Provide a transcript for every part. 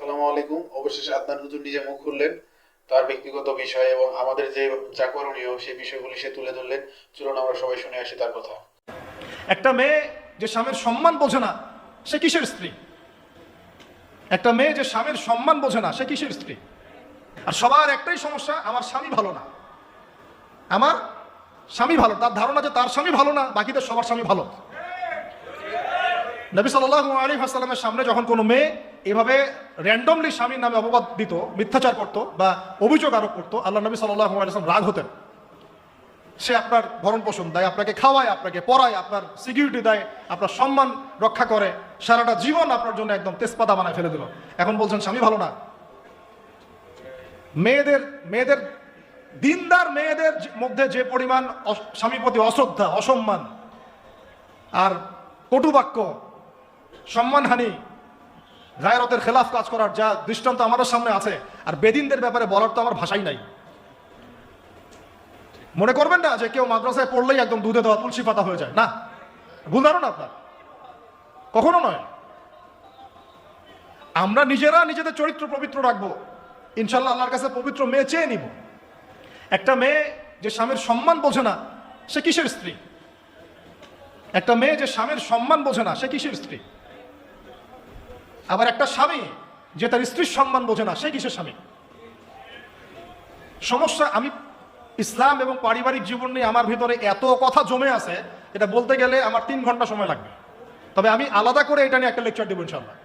আসসালামু আলাইকুম। অবশেষে আদনান হুজুর নিজে মুখ খুললেন। তার ব্যক্তিগত বিষয় এবং আমাদের যে যা সেই বিষয়গুলি সে তুলে ধরলেন। চলুন আমরা সবাই শুনে আসি তার কথা। একটা মেয়ে যে স্বামীর সম্মান বোঝে না, সে কিসের স্ত্রী? একটা মেয়ে যে স্বামীর সম্মান বোঝে না, সে কিসের স্ত্রী? আর সবার একটাই সমস্যা, আমার স্বামী ভালো না। আমার স্বামী ভালো, তার ধারণা যে তার স্বামী ভালো না, বাকিদের সবার স্বামী ভালো। নবী সাল্লাহ আলী হাসালামের সামনে যখন কোনো মেয়ে এভাবে র্যান্ডমলি স্বামীর নামে অপবাদ দিত, মিথ্যাচার করত বা অভিযোগ আরোপ করতো আল্লাহ নবী সাল্লাহ রাগ হতেন। সে আপনার ভরণ পোষণ দেয়, আপনাকে খাওয়ায়, আপনাকে পড়ায় আপনার সিকিউরিটি দেয়, আপনার সম্মান রক্ষা করে, সারাটা জীবন আপনার জন্য একদম তেজপাতা বানায় ফেলে দিল। এখন বলছেন, স্বামী ভালো না। মেয়েদের মেয়েদের, দিনদার মেয়েদের মধ্যে যে পরিমাণ স্বামীর প্রতি অশ্রদ্ধা, অসম্মান, আর কটুবাক্য, সম্মানহানি গায়রতের খেলাফ কাজ করার যা দৃষ্টান্ত আমাদের সামনে আছে, আর বেদিনদের ব্যাপারে বলার তো আমার ভাষাই নাই। মনে করবেন না যে কেউ মাদ্রাসায় পড়লেই একদম দুধে দেওয়া তুলসী পাতা হয়ে যায়। না, ভুল ধারণা আপনার। কখনো নয়। আমরা নিজেরা নিজেদের চরিত্র পবিত্র রাখব। ইনশাল্লাহ আল্লাহর কাছে পবিত্র মেয়ে চেয়ে নিব। একটা মেয়ে যে স্বামীর সম্মান বোঝে না, সে কিসের স্ত্রী? একটা মেয়ে যে স্বামীর সম্মান বোঝে না, সে কিসের স্ত্রী? আবার একটা স্বামী যে তার স্ত্রীর সম্মান বোঝে না, সে কিসের স্বামী? সমস্যা, আমি ইসলাম এবং পারিবারিক জীবন নিয়ে আমার ভিতরে এত কথা জমে আছে, এটা বলতে গেলে আমার তিন ঘণ্টা সময় লাগবে। তবে আমি আলাদা করে এটা নিয়ে একটা লেকচার দেবো ইনশাল্লাহ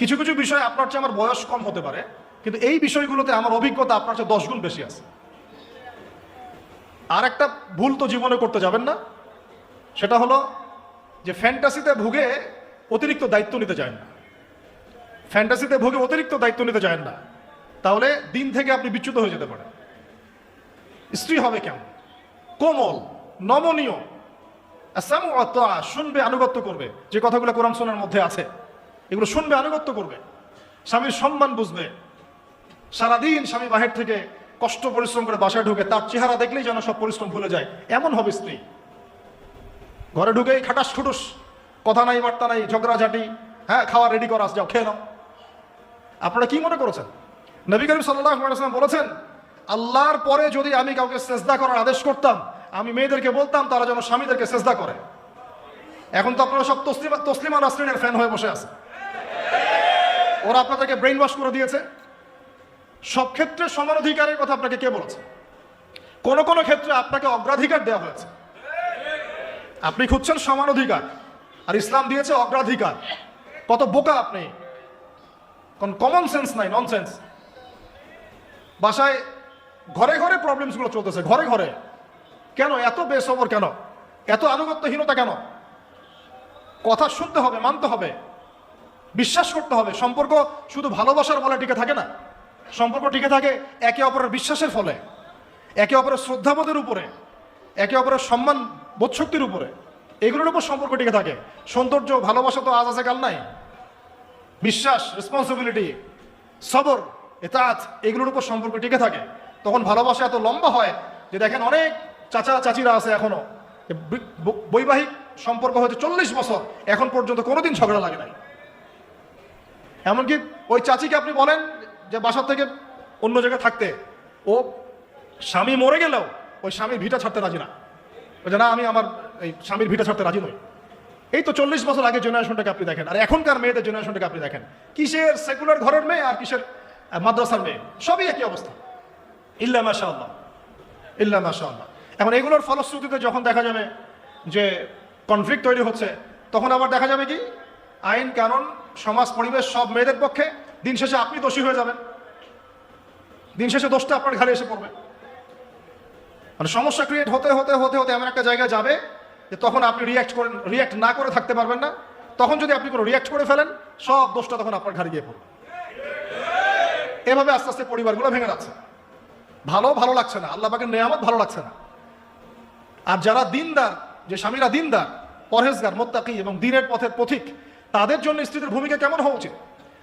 কিছু কিছু বিষয় আপনার চেয়ে আমার বয়স কম হতে পারে, কিন্তু এই বিষয়গুলোতে আমার অভিজ্ঞতা আপনার চেয়ে দশ গুণ বেশি আছে। আর একটা ভুল তো জীবনে করতে যাবেন না, সেটা হলো যে ফ্যান্টাসিতে ভুগে অতিরিক্ত দায়িত্ব নিতে চায় না। ফ্যান্টাসিতে ভোগে অতিরিক্ত দায়িত্ব নিতে চায় না। তাহলে দিন থেকে আপনি বিচ্যুত হয়ে যেতে পারেন। স্ত্রী হবে কেমন? কোমল, নমনীয়। শুনবে, আনুগত্য করবে। যে কথাগুলো কোরআন সোনার মধ্যে আছে, এগুলো শুনবে, আনুগত্য করবে। স্বামীর সম্মান বুঝবে। সারাদিন স্বামী বাহির থেকে কষ্ট পরিশ্রম করে বাসায় ঢুকে তার চেহারা দেখলেই যেন সব পরিশ্রম ভুলে যায়। এমন হবে স্ত্রী। ঘরে ঢুকেই খাটাস খুটুস কথা নাই, বার্তা নাই ঝগড়াঝাটি হ্যাঁ খাওয়া রেডি করা যাও, খেয়ে নাও। আপনারা কি মনে করেছেন? নবী করিম সাল্লাম বলেছেন, আল্লাহর পরে যদি আমি কাউকে সেজদা করার আদেশ করতাম, আমি মেয়েদেরকে বলতাম, তারা যেন স্বামীদেরকে সেজদা করে। এখন তো আপনারা সব তসলিমা তসলিমা নাসরিনের ফ্যান হয়ে বসে আছে। ওরা আপনাদেরকে ব্রেন ওয়াশ করে দিয়েছে। সব ক্ষেত্রে সমান অধিকারের কথা আপনাকে কে বলেছে? কোন কোন ক্ষেত্রে আপনাকে অগ্রাধিকার দেওয়া হয়েছে। আপনি খুঁজছেন সমান অধিকার আর ইসলাম দিয়েছে অগ্রাধিকার। কত বোকা আপনি। কোন কমন সেন্স নাই ননসেন্স বাসায় ঘরে ঘরে প্রবলেমসগুলো চলতেছে, ঘরে ঘরে। কেন? এত বেসবর কেন? এত আনুগত্যহীনতা কেন? কথা শুনতে হবে, মানতে হবে। বিশ্বাস করতে হবে। সম্পর্ক শুধু ভালোবাসার বলে টিকে থাকে না। সম্পর্ক টিকে থাকে একে অপরের বিশ্বাসের ফলে। একে অপরের শ্রদ্ধাবোধের উপরে। একে অপরের সম্মান বোধশক্তির উপরে। এগুলোর উপর সম্পর্ক টিকে থাকে। সৌন্দর্য, ভালোবাসা তো আজ আছে, কাল নাই। বিশ্বাস রেসপন্সিবিলিটি সবর, এতাত, এগুলোর উপর সম্পর্ক টিকে থাকে। তখন ভালোবাসা এত লম্বা হয় যে দেখেন অনেক চাচা, চাচিরা আছে এখনও। যে বৈবাহিক সম্পর্ক হয়তো চল্লিশ বছর। এখন পর্যন্ত কোনোদিন ঝগড়া লাগে নাই। এমনকি ওই চাচিকে আপনি বলেন যে বাসা থেকে অন্য জায়গায় থাকতে, ও স্বামী মরে গেলেও ওই স্বামী ভিটা ছাড়তে রাজি না। বলছে, না, আমি আমার এই স্বামীর ভিটা ছাড়তে রাজি নয়। এই তো চল্লিশ বছর আগে জেনারেশনটাকে আপনি দেখেন, আর এখনকার মেয়েদের জেনারেশনটাকে আপনি দেখেন। কিসের সেকুলার ঘরের মেয়ে আর কিসের মাদ্রাসার মেয়ে? সবই একই অবস্থা। ইল্লা মাশা আল্লাহ ইল্লা মাশা আল্লাহ এখন এগুলোর ফলশ্রুতিতে যখন দেখা যাবে যে কনফ্লিক্ট তৈরি হচ্ছে, তখন আবার দেখা যাবে কি? আইন, কানুন, সমাজ, পরিবেশ সব মেয়েদের পক্ষে দিন শেষে আপনি দোষী হয়ে যাবেন। দিন শেষে দোষটা আপনার ঘাড়ে এসে পড়বে। মানে সমস্যা ক্রিয়েট হতে হতে হতে হতে এমন একটা জায়গায় যাবে যে তখন আপনি রিয়াক্ট করেন রিয়াক্ট না করে থাকতে পারবেন না। তখন যদি আপনি কোনো রিয়াক্ট করে ফেলেন, সব দোষটা তখন আপনার ঘাড়ে গিয়ে পড়বে। এভাবে আস্তে আস্তে পরিবারগুলো ভেঙে যাচ্ছে। ভালো ভালো লাগছে না। আল্লাহ পাকের নেয়ামত ভালো লাগছে না। আর যারা দিনদার, যে স্বামীরা দিনদার, পরহেজগার, মোত্তাকি এবং দিনের পথের পথিক, তাদের জন্য স্ত্রীদের ভূমিকা কেমন হওয়া উচিত?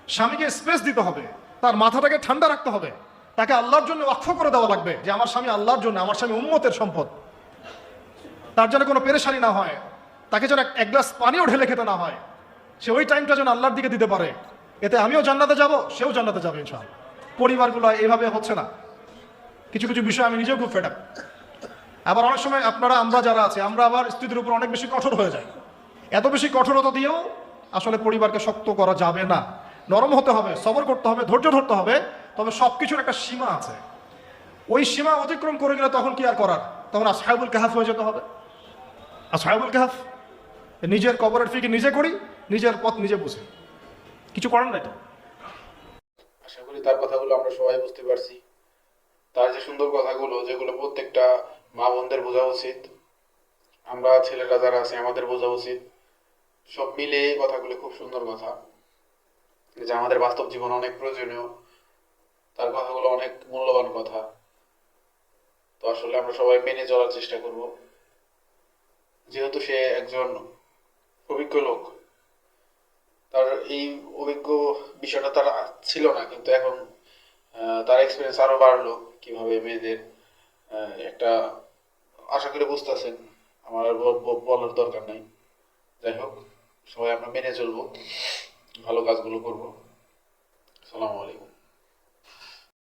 স্বামীকে স্পেস দিতে হবে। তার মাথাটাকে ঠান্ডা রাখতে হবে। তাকে আল্লাহর জন্য অক্ষ করে দেওয়া লাগবে যে, আমার স্বামী আল্লাহর জন্য, আমার স্বামী উম্মতের সম্পদ। তার যেন কোনো পেরেশানি না হয়। তাকে যেন এক- গ্লাস পানিও ঢেলে খেতে না হয়। সে ওই টাইমটা যেন আল্লাহর দিকে দিতে পারে। এতে আমিও জান্নাতে যাব, সেও জান্নাতে যাবে ইনশাআল্লাহ। পরিবারগুলো এইভাবে হচ্ছে না। কিছু কিছু বিষয় আমি নিজেও খুব ফেড আবার অনেক সময় আপনারা, আমরা যারা আছে, আমরা আবার স্ত্রীদের উপর অনেক বেশি কঠোর হয়ে যাই। এত বেশি কঠোরতা দিয়েও আসলে পরিবারকে শক্ত করা যাবে না। নরম হতে হবে, সবর করতে হবে, ধৈর্য ধরতে হবে, তবে সব কিছুর একটা সীমা আছে। ওই সীমা অতিক্রম করে গেলে তখন কি আর করার? তখন আসহাবুল কাহাফ হয়ে যেতে হবে। আসহাবুল কাহাফ নিজের কবরের ফিকে নিজে করি, নিজের পথ নিজে বুঝি। কিছু করার নাই তো? আশা করি তার কথাগুলো আমরা সবাই বুঝতে পারছি। তার যে সুন্দর কথাগুলো, যেগুলো প্রত্যেকটা মা বোনদের বোঝা উচিত, আমরা ছেলেরা যারা আছে আমাদের বোঝা উচিত। সব মিলে এই কথাগুলো খুব সুন্দর কথা। যে আমাদের বাস্তব জীবন অনেক প্রয়োজনীয়, তার কথাগুলো অনেক মূল্যবান কথা। তো আসলে আমরা সবাই মেনে চলার চেষ্টা করব। যেহেতু সে একজন অভিজ্ঞ লোক, তার এই অভিজ্ঞ বিষয়টা তার ছিল না, কিন্তু এখন তার এক্সপিরিয়েন্স আরও বাড়লো কীভাবে মেয়েদের একটা, আশা করে বুঝতেছেন, আমার আর বলার দরকার নাই। যাই হোক, সবাই আমরা মেনে চলবো, ভালো কাজগুলো করব। সালামু আলাইকুম।